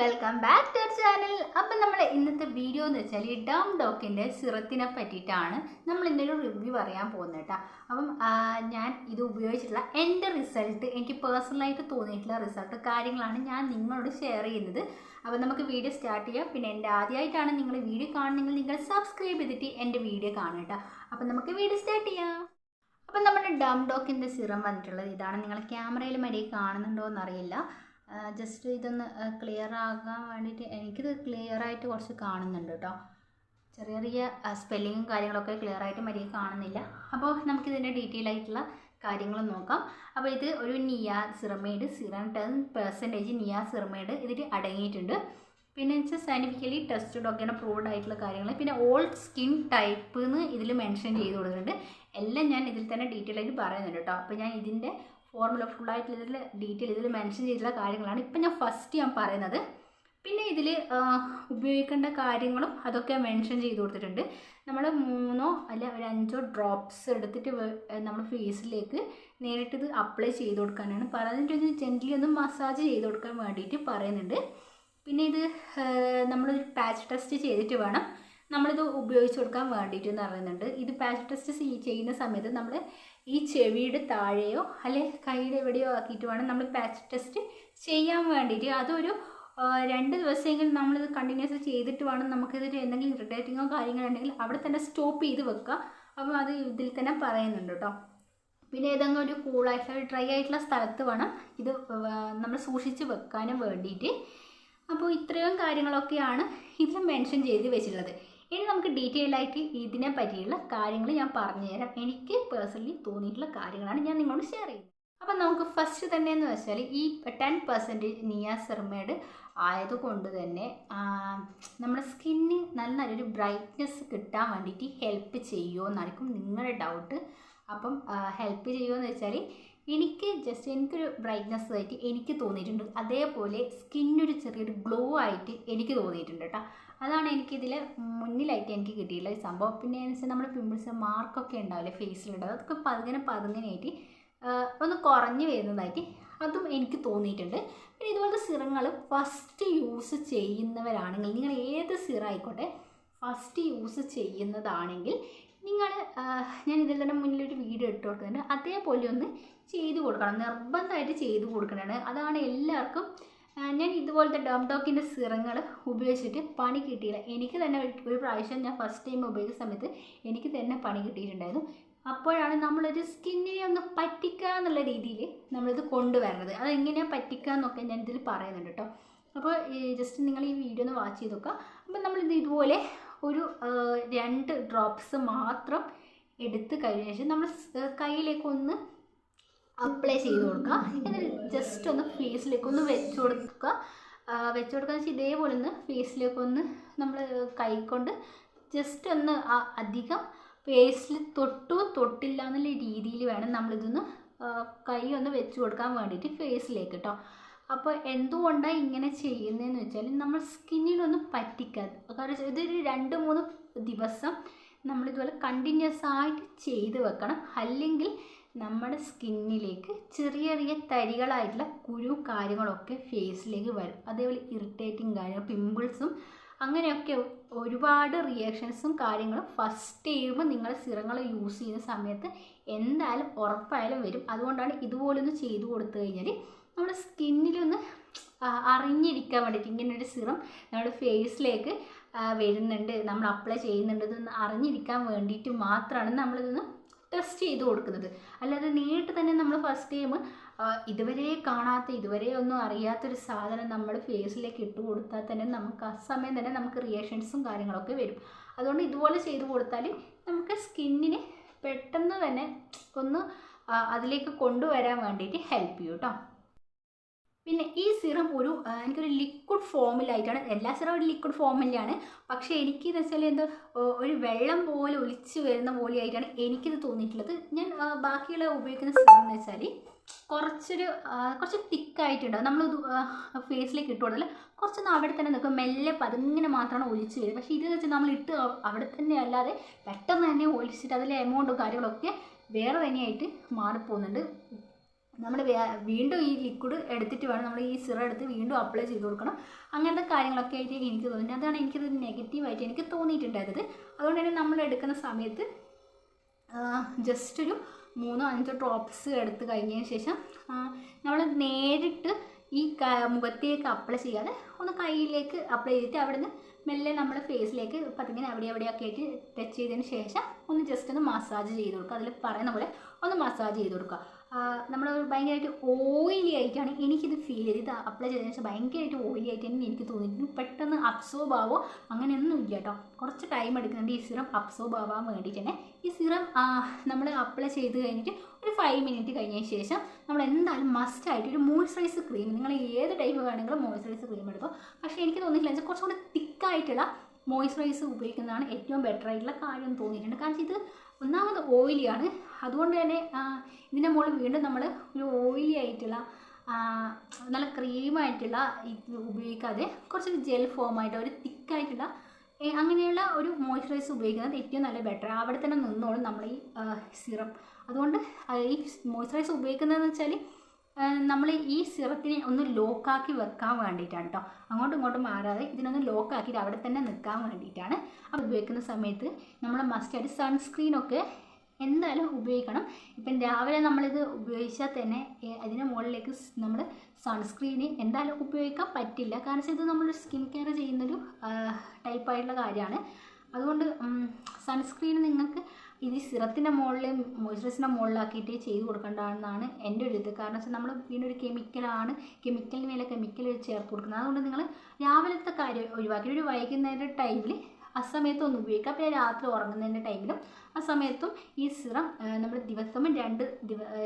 Welcome back to channel അപ്പം നമ്മൾ ഇന്നത്തെ വീഡിയോ എന്ന് വെച്ചാൽ ഈ ഡം ഡോക്കിന്റെ സിറത്തിനെ പറ്റിയിട്ടാണ് നമ്മൾ ഇന്നൊരു റിവ്യൂ പറയാൻ പോകുന്നത് കേട്ടോ അപ്പം ഞാൻ ഇത് ഉപയോഗിച്ചിട്ടുള്ള എന്റെ റിസൾട്ട് എനിക്ക് പേഴ്സണലായിട്ട് തോന്നിയിട്ടുള്ള റിസൾട്ട് കാര്യങ്ങളാണ് ഞാൻ നിങ്ങളോട് ഷെയർ ചെയ്യുന്നത്. അപ്പം നമുക്ക് വീഡിയോ സ്റ്റാർട്ട് ചെയ്യാം. പിന്നെ എന്റെ ആദ്യമായിട്ടാണ് നിങ്ങൾ വീഡിയോ കാണുന്നെങ്കിൽ നിങ്ങൾ സബ്സ്ക്രൈബ് ചെയ്തിട്ട് എന്റെ വീഡിയോ കാണുക കേട്ടോ അപ്പം നമുക്ക് വീഡിയോ സ്റ്റാർട്ട് ചെയ്യാം. അപ്പം നമ്മുടെ ഡം ഡോക്കിന്റെ സിറം വന്നിട്ടുള്ളത് ഇതാണ്. നിങ്ങൾ ക്യാമറയിൽ മര്യാദ കാണുന്നുണ്ടോ എന്നറിയില്ല ജസ്റ്റ് ഇതൊന്ന് ക്ലിയർ ആകാൻ വേണ്ടിയിട്ട് എനിക്കിത് ക്ലിയർ ആയിട്ട് കുറച്ച് കാണുന്നുണ്ട് കേട്ടോ ചെറിയ ചെറിയ സ്പെല്ലിങ്ങും കാര്യങ്ങളൊക്കെ ക്ലിയർ ആയിട്ട് മര്യാദ കാണുന്നില്ല. അപ്പോൾ നമുക്കിതിന്റെ ഡീറ്റെയിൽ ആയിട്ടുള്ള കാര്യങ്ങൾ നോക്കാം. അപ്പോൾ ഇത് ഒരു niacinamide serum ten percentage niacinamide ഇതിൽ അടങ്ങിയിട്ടുണ്ട്. പിന്നെ വെച്ചാൽ സയന്റിഫിക്കലി ടെസ്റ്റഡ് ഒക്കെയാണ് പ്രൂവ്ഡ് ആയിട്ടുള്ള കാര്യങ്ങൾ പിന്നെ ഓൾഡ് സ്കിൻ ടൈപ്പ് എന്ന് ഇതിൽ മെൻഷൻ ചെയ്ത് കൊടുക്കുന്നുണ്ട് എല്ലാം ഞാൻ ഇതിൽ തന്നെ ഡീറ്റെയിൽ ആയിട്ട് പറയുന്നുണ്ട് കേട്ടോ അപ്പോൾ ഞാൻ ഇതിന്റെ ഫോർമുല ഫുള്ളായിട്ട് ഇതിൽ ഡീറ്റെയിൽ ഇതിൽ മെൻഷൻ ചെയ്തിട്ടുള്ള കാര്യങ്ങളാണ്. ഇപ്പം ഞാൻ ഫസ്റ്റ് ഞാൻ പറയുന്നത്. പിന്നെ ഇതിൽ ഉപയോഗിക്കേണ്ട കാര്യങ്ങളും അതൊക്കെ മെൻഷൻ ചെയ്ത് കൊടുത്തിട്ടുണ്ട്. നമ്മൾ മൂന്നോ അല്ല ഒരു അഞ്ചോ ഡ്രോപ്സ് എടുത്തിട്ട് നമ്മൾ ഫേസിലേക്ക് നേരിട്ട് ഇത് അപ്ലൈ ചെയ്ത് കൊടുക്കാനാണ്. പറഞ്ഞിട്ട് ജെന്റലി ഒന്ന് മസാജ് ചെയ്ത് കൊടുക്കാൻ വേണ്ടിയിട്ട് പറയുന്നുണ്ട്. പിന്നെ ഇത് നമ്മളൊരു പാച്ച് ടെസ്റ്റ് ചെയ്തിട്ട് വേണം. നമ്മളിത് ഉപയോഗിച്ച് കൊടുക്കാൻ വേണ്ടിയിട്ട് എന്ന് പറയുന്നുണ്ട്. ഇത് പാച്ച് ടെസ്റ്റ് ചെയ്യുന്ന സമയത്ത് നമ്മൾ ഈ ചെവിയുടെ താഴെയോ അല്ലെ കൈയുടെ എവിടെയോ ആക്കിയിട്ട് വേണം നമ്മൾ പാച്ച് ടെസ്റ്റ് ചെയ്യാൻ വേണ്ടിയിട്ട്. അതൊരു രണ്ട് ദിവസമെങ്കിലും നമ്മളിത് കണ്ടിന്യൂസ് ചെയ്തിട്ട് വേണം നമുക്കിതിൽ എന്തെങ്കിലും ഇറിറ്റേറ്റിങ്ങോ കാര്യങ്ങളുണ്ടെങ്കിൽ അവിടെ തന്നെ സ്റ്റോപ്പ് ചെയ്ത് വെക്കുക. അപ്പോൾ അത് ഇതിൽ തന്നെ പറയുന്നുണ്ട് കേട്ടോ. പിന്നെ ഏതെങ്കിലും ഒരു കൂളായിട്ടുള്ള ഡ്രൈ ആയിട്ടുള്ള സ്ഥലത്ത് വേണം ഇത് നമ്മൾ സൂക്ഷിച്ച് വെക്കാനും വേണ്ടിയിട്ട്. അപ്പോൾ ഇത്രയും കാര്യങ്ങളൊക്കെയാണ് ഇതിൽ മെൻഷൻ ചെയ്ത് വെച്ചിട്ടുള്ളത്. ഇനി നമുക്ക് ഡീറ്റെയിൽ ആയിട്ട് ഇതിനെ പറ്റിയുള്ള കാര്യങ്ങൾ ഞാൻ പറഞ്ഞുതരാം. എനിക്ക് പേഴ്സണലി തോന്നിയിട്ടുള്ള കാര്യങ്ങളാണ് ഞാൻ നിങ്ങളോട് ഷെയർ ചെയ്യുന്നത്. അപ്പം നമുക്ക് ഫസ്റ്റ് തന്നെ എന്ന് വെച്ചാൽ ഈ ടെൻ പെർസെന്റേജ് നിയ സെർമേഡ് ആയതുകൊണ്ട് തന്നെ നമ്മുടെ സ്കിന്നിന് നല്ലൊരു ബ്രൈറ്റ്നെസ് കിട്ടാൻ വേണ്ടിയിട്ട് ഹെൽപ്പ് ചെയ്യുമോ എന്നായിരിക്കും നിങ്ങളുടെ ഡൗട്ട് അപ്പം ഹെൽപ്പ് ചെയ്യുമോ എന്ന് വെച്ചാൽ എനിക്ക് ജസ്റ്റ് എനിക്കൊരു ബ്രൈറ്റ്നെസ് ആയിട്ട് എനിക്ക് തോന്നിയിട്ടുണ്ട്. അതേപോലെ സ്കിന്നൊരു ചെറിയൊരു ഗ്ലോ ആയിട്ട് എനിക്ക് തോന്നിയിട്ടുണ്ട് കേട്ടോ അതാണ് എനിക്ക് എനിക്കിതിൽ മുന്നിലായിട്ട് എനിക്ക് കിട്ടിയിട്ടുള്ള ഒരു സംഭവം. പിന്നെ എന്ന് വെച്ചാൽ നമ്മുടെ പിമ്പിൾസ് മാർക്കൊക്കെ ഉണ്ടാവില്ലേ ഫേസിലുണ്ടാവും അതൊക്കെ പതുങ്ങനെ പതുങ്ങനെയായിട്ട് ഒന്ന് കുറഞ്ഞു വരുന്നതായിട്ട് അതും എനിക്ക് തോന്നിയിട്ടുണ്ട്. പിന്നെ ഇതുപോലത്തെ സിറങ്ങൾ ഫസ്റ്റ് യൂസ് ചെയ്യുന്നവരാണെങ്കിൽ നിങ്ങൾ ഏത് സിറ ആയിക്കോട്ടെ ഫസ്റ്റ് യൂസ് ചെയ്യുന്നതാണെങ്കിൽ നിങ്ങൾ ഞാൻ ഇതിൽ തന്നെ മുന്നിലൊരു വീഡിയോ ഇട്ട് കൊടുക്കുന്നുണ്ട്. അതേപോലെ ഒന്ന് ചെയ്തു കൊടുക്കണം. നിർബന്ധമായിട്ട് ചെയ്തു കൊടുക്കണതാണ് അതാണ് എല്ലാവർക്കും ഞാൻ ഇതുപോലത്തെ ഡോം ടോക്കിന്റെ സിറങ്ങൾ ഉപയോഗിച്ചിട്ട് പണി കിട്ടിയില്ല. എനിക്ക് തന്നെ ഒരു- പ്രാവശ്യം ഞാൻ ഫസ്റ്റ് ടൈം ഉപയോഗിക്കുന്ന സമയത്ത് എനിക്ക് തന്നെ പണി കിട്ടിയിട്ടുണ്ടായിരുന്നു. അപ്പോഴാണ് നമ്മളൊരു സ്കിന്നിനെ ഒന്ന് പറ്റിക്കുക എന്നുള്ള രീതിയിൽ നമ്മളിത് കൊണ്ടുവരുന്നത്. അത് എങ്ങനെയാണ് പറ്റിക്കുക എന്നൊക്കെ ഞാൻ ഇതിൽ പറയുന്നുണ്ട് കേട്ടോ അപ്പോൾ ജസ്റ്റ് നിങ്ങൾ ഈ വീഡിയോ ഒന്ന് വാച്ച് ചെയ്ത് നോക്കുക. അപ്പോൾ നമ്മളിത് ഇതുപോലെ ഒരു രണ്ട് ഡ്രോപ്സ് മാത്രം എടുത്ത് കഴിഞ്ഞ ശേഷം നമ്മൾ കയ്യിലേക്ക് ഒന്ന് അപ്ലൈ ചെയ്ത് കൊടുക്കുക. എന്നിട്ട് ജസ്റ്റ് ഒന്ന് ഫേസിലേക്ക് ഒന്ന് വെച്ച് കൊടുക്കുക. വെച്ച് കൊടുക്കുക വെച്ചാൽ ഇതേപോലെ ഒന്ന് ഫേസിലേക്ക് ഒന്ന് നമ്മൾ കൈക്കൊണ്ട് കൊണ്ട് ജസ്റ്റ് ഒന്ന് അധികം ഫേസിൽ തൊട്ടോ തൊട്ടില്ല എന്നുള്ള രീതിയിൽ വേണം നമ്മളിതൊന്ന് കൈ ഒന്ന് വെച്ച് കൊടുക്കാൻ വേണ്ടിയിട്ട് ഫേസിലേക്ക് കേട്ടോ അപ്പോൾ എന്തുകൊണ്ടാണ് ഇങ്ങനെ ചെയ്യുന്നതെന്ന് വെച്ചാൽ നമ്മൾ സ്കിന്നിലൊന്നും പറ്റിക്കാതെ കാരണം ഇതൊരു രണ്ട് മൂന്ന് ദിവസം നമ്മളിതുപോലെ കണ്ടിന്യൂസ് ആയിട്ട് ചെയ്ത് വെക്കണം. അല്ലെങ്കിൽ നമ്മുടെ സ്കിന്നിലേക്ക് ചെറിയ ചെറിയ തരികളായിട്ടുള്ള കുരു കാര്യങ്ങളൊക്കെ ഫേസിലേക്ക് വരും. അതേപോലെ ഇറിറ്റേറ്റിംഗ് കാര്യങ്ങൾ പിമ്പിൾസും അങ്ങനെയൊക്കെ ഒരുപാട് റിയാക്ഷൻസും കാര്യങ്ങളും ഫസ്റ്റ് ചെയ്യുമ്പോൾ നിങ്ങൾ സിറങ്ങൾ യൂസ് ചെയ്യുന്ന സമയത്ത് എന്തായാലും ഉറപ്പായാലും വരും. അതുകൊണ്ടാണ് ഇതുപോലൊന്ന് ചെയ്തു കൊടുത്തു കഴിഞ്ഞാൽ നമ്മുടെ സ്കിന്നിലൊന്ന് അറിഞ്ഞിരിക്കാൻ വേണ്ടിയിട്ട് ഇങ്ങനെ ഒരു സിറം നമ്മുടെ ഫേസിലേക്ക് വരുന്നുണ്ട്. നമ്മൾ അപ്ലൈ ചെയ്യുന്നുണ്ട്. ഇതൊന്ന് അറിഞ്ഞിരിക്കാൻ വേണ്ടിയിട്ട് മാത്രമാണ് നമ്മളിതൊന്ന് ടെസ്റ്റ് ചെയ്ത് കൊടുക്കുന്നത്. അല്ലാതെ നേരിട്ട് തന്നെ നമ്മൾ ഫസ്റ്റ് ടൈം ഇതുവരെ കാണാത്ത ഇതുവരെ ഒന്നും അറിയാത്തൊരു സാധനം നമ്മൾ ഫേസിലേക്ക് ഇട്ട് കൊടുത്താൽ തന്നെ നമുക്ക് ആ സമയം തന്നെ നമുക്ക് റിയാക്ഷൻസും കാര്യങ്ങളൊക്കെ വരും. അതുകൊണ്ട് ഇതുപോലെ ചെയ്ത് കൊടുത്താൽ നമുക്ക് സ്കിന്നിന് പെട്ടെന്ന് തന്നെ ഒന്ന് അതിലേക്ക് കൊണ്ടുവരാൻ വേണ്ടിയിട്ട് ഹെൽപ്പ് ചെയ്യും കേട്ടോ പിന്നെ ഈ സിറം ഒരു എനിക്കൊരു ലിക്വിഡ് ഫോമിലായിട്ടാണ് എല്ലാ സിറം ഒരു ലിക്വിഡ് ഫോമിലാണ് പക്ഷേ എനിക്ക് എന്ന് വെച്ചാൽ എന്തോ ഒരു വെള്ളം പോലെ ഒലിച്ച് വരുന്ന പോലെയായിട്ടാണ് എനിക്കിത് തോന്നിയിട്ടുള്ളത്. ഞാൻ ബാക്കിയുള്ള ഉപയോഗിക്കുന്ന സിറം എന്ന് വെച്ചാൽ കുറച്ചൊരു കുറച്ച് തിക്കായിട്ടുണ്ടാവും നമ്മൾ ഫേസിലേക്ക് ഇട്ട് കൊടുത്താൽ കുറച്ചൊന്ന് അവിടെ തന്നെ നിൽക്കും. മെല്ലെ പതിങ്ങനെ മാത്രമാണ് ഒലിച്ച് വരും പക്ഷേ ഇതെന്ന് വെച്ചാൽ നമ്മൾ ഇട്ട് അവിടെ തന്നെ അല്ലാതെ പെട്ടെന്ന് തന്നെ ഒലിച്ചിട്ട് അതിലെ എമൗണ്ടും കാര്യങ്ങളൊക്കെ വേറെ തന്നെയായിട്ട് മാറിപ്പോകുന്നുണ്ട്. നമ്മൾ വീണ്ടും ഈ ലിക്വിഡ് എടുത്തിട്ട് വേണം നമ്മൾ ഈ സിറം എടുത്ത് വീണ്ടും അപ്ലൈ ചെയ്ത് കൊടുക്കണം. അങ്ങനത്തെ കാര്യങ്ങളൊക്കെ ആയിട്ട് എനിക്ക് തോന്നി അതാണ് എനിക്കത് നെഗറ്റീവായിട്ട് എനിക്ക് തോന്നിയിട്ടുണ്ടായിരുന്നത്. അതുകൊണ്ട് തന്നെ നമ്മൾ എടുക്കുന്ന സമയത്ത് ജസ്റ്റ് ഒരു മൂന്നോ അഞ്ചോ ഡ്രോപ്സ് എടുത്ത് കഴിഞ്ഞതിന് ശേഷം നമ്മൾ നേരിട്ട് ഈ മുഖത്തേക്ക് അപ്ലൈ ചെയ്യാതെ ഒന്ന് കയ്യിലേക്ക് അപ്ലൈ ചെയ്തിട്ട് അവിടെ നിന്ന് മെല്ലെ നമ്മൾ ഫേസിലേക്ക് പതിങ്ങനെ അവിടെ എവിടെയൊക്കെ ആയിട്ട് ടച്ച് ചെയ്തതിന് ശേഷം ഒന്ന് ജസ്റ്റ് ഒന്ന് മസാജ് ചെയ്ത് കൊടുക്കുക. അതിൽ പറയുന്ന പോലെ ഒന്ന് മസാജ് ചെയ്ത് കൊടുക്കുക. നമ്മൾ ഭയങ്കരമായിട്ട് ഓയിലി ആയിട്ടാണ് എനിക്കിത് ഫീൽ ചെയ്ത് ഇത് അപ്ലൈ ചെയ്തതിന് ശേഷം ഭയങ്കരമായിട്ട് ഓയിലി ആയിട്ട് തന്നെ എനിക്ക് തോന്നിയിട്ടുണ്ട്. പെട്ടെന്ന് അബ്സോർബ് ആവോ? അങ്ങനെയൊന്നും ഇല്ല കേട്ടോ. കുറച്ച് ടൈം എടുക്കുന്നുണ്ട് ഈ സിറം അബ്സോർബ് ആവാൻ വേണ്ടിയിട്ട് തന്നെ. ഈ സിറം നമ്മൾ അപ്ലൈ ചെയ്ത് കഴിഞ്ഞിട്ട് ഒരു ഫൈവ് മിനിറ്റ് കഴിഞ്ഞതിന് ശേഷം നമ്മൾ എന്തായാലും മസ്റ്റ് ആയിട്ട് ഒരു മോയ്സ്ചറൈസ് ക്രീം നിങ്ങൾ ഏത് ടൈപ്പ് വേണമെങ്കിലും മോയ്സ്ചറൈസ് ക്രീം എടുക്കും പക്ഷേ എനിക്ക് തോന്നിയിട്ടില്ല. വെച്ചാൽ കുറച്ചുകൂടി തിക്കായിട്ടുള്ള മോയ്സ്ചറൈസ് ഉപയോഗിക്കുന്നതാണ് ഏറ്റവും ബെറ്റർ ആയിട്ടുള്ള കാര്യം തോന്നിയിട്ടുണ്ട്. കാരണം ഇത് ഒന്നാമത് ഓയിലിയാണ് അതുകൊണ്ട് തന്നെ ഇതിന്റെ മുകളിൽ വീണ്ടും നമ്മൾ ഒരു ഓയിലി ആയിട്ടുള്ള നല്ല ക്രീമായിട്ടുള്ള ഇത് ഉപയോഗിക്കാതെ കുറച്ച് ജെൽ ഫോമായിട്ട് ഒരു തിക്കായിട്ടുള്ള അങ്ങനെയുള്ള ഒരു മോയ്സ്ചറൈസർ ഉപയോഗിക്കുന്നത് ഏറ്റവും നല്ല ബെറ്റർ അവിടെ തന്നെ നിന്നോളും നമ്മൾ ഈ സിറം അതുകൊണ്ട് ഈ മോയ്സ്ചറൈസർ ഉപയോഗിക്കുന്നതെന്ന് വെച്ചാൽ നമ്മൾ ഈ സിറത്തിനെ ഒന്ന് ലോക്കാക്കി വെക്കാൻ വേണ്ടിയിട്ടാണ് കേട്ടോ അങ്ങോട്ടും ഇങ്ങോട്ടും മാറാതെ ഇതിനൊന്ന് ലോക്കാക്കിയിട്ട് അവിടെ തന്നെ നിൽക്കാൻ വേണ്ടിയിട്ടാണ് അപ്പോൾ ഉപയോഗിക്കുന്ന സമയത്ത് നമ്മൾ മസ്റ്റായിട്ട് സൺസ്ക്രീനൊക്കെ എന്തായാലും ഉപയോഗിക്കണം. ഇപ്പം രാവിലെ നമ്മളിത് ഉപയോഗിച്ചാൽ തന്നെ അതിന് മുകളിലേക്ക് നമ്മൾ സൺസ്ക്രീന് എന്തായാലും ഉപയോഗിക്കാൻ പറ്റില്ല. കാരണം ഇത് നമ്മൾ സ്കിൻ കെയർ ചെയ്യുന്നൊരു ടൈപ്പായിട്ടുള്ള കാര്യമാണ്. അതുകൊണ്ട് സൺസ്ക്രീൻ നിങ്ങൾക്ക് ഇത് സിറത്തിന്റെ മുകളിൽ മോയ്സ്ചറൈസറിന്റെ മുകളിലാക്കിയിട്ട് ചെയ്ത് കൊടുക്കേണ്ടതാണെന്നാണ് എന്റെ ഒരു ഇത്. കാരണം വെച്ചാൽ നമ്മൾ വീണ്ടും ഒരു കെമിക്കലാണ് കെമിക്കലിന് മേലെ കെമിക്കൽ ചേർത്ത് കൊടുക്കുന്നത്. അതുകൊണ്ട് നിങ്ങൾ രാവിലത്തെ കാര്യം ഒഴിവാക്കി. ഒരു വൈകുന്നേരം ടൈമിൽ ആ സമയത്ത് ഒന്ന് ഉപയോഗിക്കുക. പിന്നെ രാത്രി ഉറങ്ങുന്നതിന്റെ ടൈമിലും ആ സമയത്തും ഈ സിറം നമ്മൾ ദിവസം രണ്ട്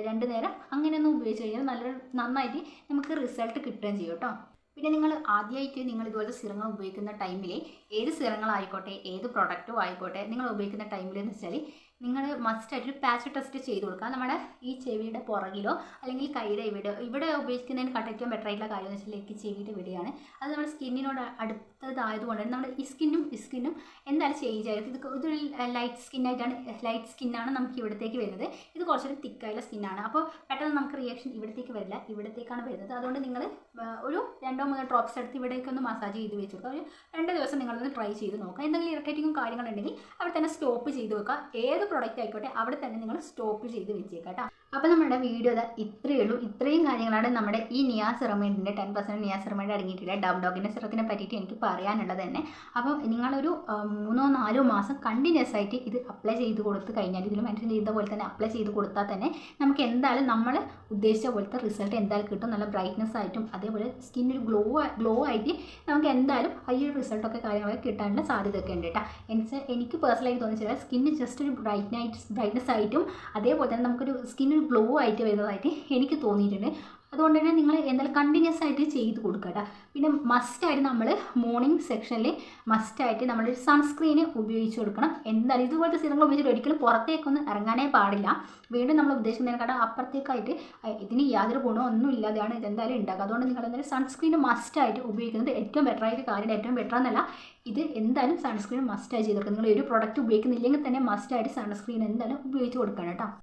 രണ്ട് നേരം അങ്ങനെയൊന്നും ഉപയോഗിച്ച് കഴിഞ്ഞാൽ നല്ല നന്നായിട്ട് നമുക്ക് റിസൾട്ട് കിട്ടുകയും ചെയ്യും കേട്ടോ. പിന്നെ നിങ്ങൾ ആദ്യമായിട്ട് നിങ്ങൾ ഇതുപോലത്തെ സിറങ്ങൾ ഉപയോഗിക്കുന്ന ടൈമിൽ ഏത് സിറങ്ങളായിക്കോട്ടെ ഏത് പ്രൊഡക്റ്റും ആയിക്കോട്ടെ നിങ്ങൾ ഉപയോഗിക്കുന്ന ടൈമിൽ എന്ന് വെച്ചാൽ നിങ്ങൾ മസ്റ്റായിട്ടൊരു പാച്ച് ടെസ്റ്റ് ചെയ്ത് കൊടുക്കുക. നമ്മുടെ ഈ ചെവിയുടെ പുറകിലോ അല്ലെങ്കിൽ കൈയുടെ ഇവിടെ ഇവിടെ ഉപയോഗിക്കുന്നതിന് കട്ടയ്ക്കാൻ ബെറ്റർ ആയിട്ടുള്ള കാര്യം എന്ന് വെച്ചാൽ ഈ ചെവിയുടെ ഇവിടെയാണ്. അത് നമ്മുടെ സ്കിന്നിനോട് അടുത്തതായതുകൊണ്ട് തന്നെ നമ്മുടെ സ്കിന്നും സ്കിന്നും എന്തായാലും ചേഞ്ച് ആയിരിക്കും. ഇത് ഇതൊരു ലൈറ്റ് സ്കിന്നായിട്ടാണ് ലൈറ്റ് സ്കിന്നാണ് നമുക്ക് ഇവിടത്തേക്ക് വരുന്നത്. ഇത് കുറച്ചൊരു തിക്കായുള്ള സ്കിന്നാണ് അപ്പോൾ പെട്ടെന്ന് നമുക്ക് റിയാക്ഷൻ ഇവിടത്തേക്ക് വരില്ല ഇവിടത്തേക്കാണ് വരുന്നത്. അതുകൊണ്ട് നിങ്ങൾ ഒരു രണ്ടോ മൂന്നോ ഡ്രോപ്സ് എടുത്ത് ഇവിടേക്ക് ഒന്ന് മസാജ് ചെയ്ത് വെച്ച് കൊടുക്കുക ഒരു രണ്ട് ദിവസം നിങ്ങളൊന്ന് ട്രൈ ചെയ്ത് നോക്കുക. എന്തെങ്കിലും ഇറിറ്റേറ്റിംഗ് കാര്യങ്ങളുണ്ടെങ്കിൽ അവിടെ തന്നെ സ്റ്റോപ്പ് ചെയ്ത് വെക്കുക. ഏത് പ്രോഡക്റ്റ് ആയിക്കോട്ടെ അവിടെ തന്നെ നിങ്ങൾ സ്റ്റോപ്പ് ചെയ്ത് വെച്ചേക്കാം കേട്ടോ. അപ്പോൾ നമ്മുടെ വീഡിയോ ഇതാ ഇത്രയേ ഉള്ളൂ. ഇത്രയും കാര്യങ്ങളാണ് നമ്മുടെ ഈ നിയാ സിറമേഡിന്റെ ടെൻ പെർസെന്റ് നിയാ സിറമേഡ് അടങ്ങിയിട്ടില്ല ഡബ് ഡോഗിന്റെ സിറത്തിനെ പറ്റിയിട്ട് എനിക്ക് പറയാനുള്ളത് തന്നെ. അപ്പം നിങ്ങളൊരു മൂന്നോ നാലോ മാസം കണ്ടിന്യൂസ് ആയിട്ട് ഇത് അപ്ലൈ ചെയ്ത് കൊടുത്ത് കഴിഞ്ഞാൽ ഇതിൽ മെൻഷൻ ചെയ്ത പോലെ തന്നെ അപ്ലൈ ചെയ്ത് കൊടുത്താൽ തന്നെ നമുക്ക് എന്തായാലും നമ്മൾ ഉദ്ദേശിച്ച പോലത്തെ റിസൾട്ട് എന്തായാലും കിട്ടും. നല്ല ബ്രൈറ്റ്നസ് ആയിട്ടും അതേപോലെ സ്കിൻ ഒരു ഗ്ലോ ഗ്ലോ ആയിട്ട് നമുക്ക് എന്തായാലും ഈ റിസൾട്ടൊക്കെ കാര്യങ്ങളൊക്കെ കിട്ടാനുള്ള സാധ്യതയൊക്കെ ഉണ്ട് കേട്ടോ എനിക്ക് പേഴ്സണലായിട്ട് തോന്നിച്ചാൽ സ്കിന്ന് ജസ്റ്റ് ഒരു ബ്രൈറ്റ്നൈറ്റ് ബ്രൈറ്റ്നസ് ആയിട്ടും അതേപോലെ തന്നെ നമുക്കൊരു ഒരു ഗ്ലോ ആയിട്ട് വരുന്നതായിട്ട് എനിക്ക് തോന്നിയിട്ടുണ്ട്. അതുകൊണ്ട് തന്നെ നിങ്ങൾ എന്തായാലും കണ്ടിന്യൂസ് ആയിട്ട് ചെയ്ത് കൊടുക്കുക കേട്ടോ. പിന്നെ മസ്റ്റായിട്ട് നമ്മൾ മോർണിംഗ് സെക്ഷനിൽ മസ്റ്റായിട്ട് നമ്മൾ സൺസ്ക്രീന് ഉപയോഗിച്ച് കൊടുക്കണം. എന്തായാലും ഇതുപോലത്തെ സിറങ്ങൾ ഉപയോഗിച്ചിട്ട് ഒരിക്കലും പുറത്തേക്കൊന്നും ഇറങ്ങാനേ പാടില്ല. വീണ്ടും നമ്മൾ ഉദ്ദേശിക്കുന്നതിനെക്കാട്ടും അപ്പുറത്തേക്കായിട്ട് അഹ് ഇതിന് യാതൊരു ഗുണമൊന്നും ഇല്ലാതെയാണ് ഇതെന്തായാലും ഉണ്ടാക്കുക. അതുകൊണ്ട് നിങ്ങൾ എന്തായാലും സൺസ്ക്രീൻ മസ്റ്റായിട്ട് ഉപയോഗിക്കുന്നത് ഏറ്റവും ബെറ്റർ ആയിട്ട് കാര്യം ഏറ്റവും ബെറ്റർ എന്നല്ല ഇത് എന്തായാലും സൺസ്ക്രീൻ മസ്റ്റായി ചെയ്ത് കൊടുക്കുക നിങ്ങൾ ഒരു പ്രോഡക്റ്റ് ഉപയോഗിക്കുന്നില്ലെങ്കിൽ തന്നെ മസ്റ്റായിട്ട് സൺസ്ക്രീൻ എന്തായാലും ഉപയോഗിച്ച് കൊടുക്കണം കേട്ടോ.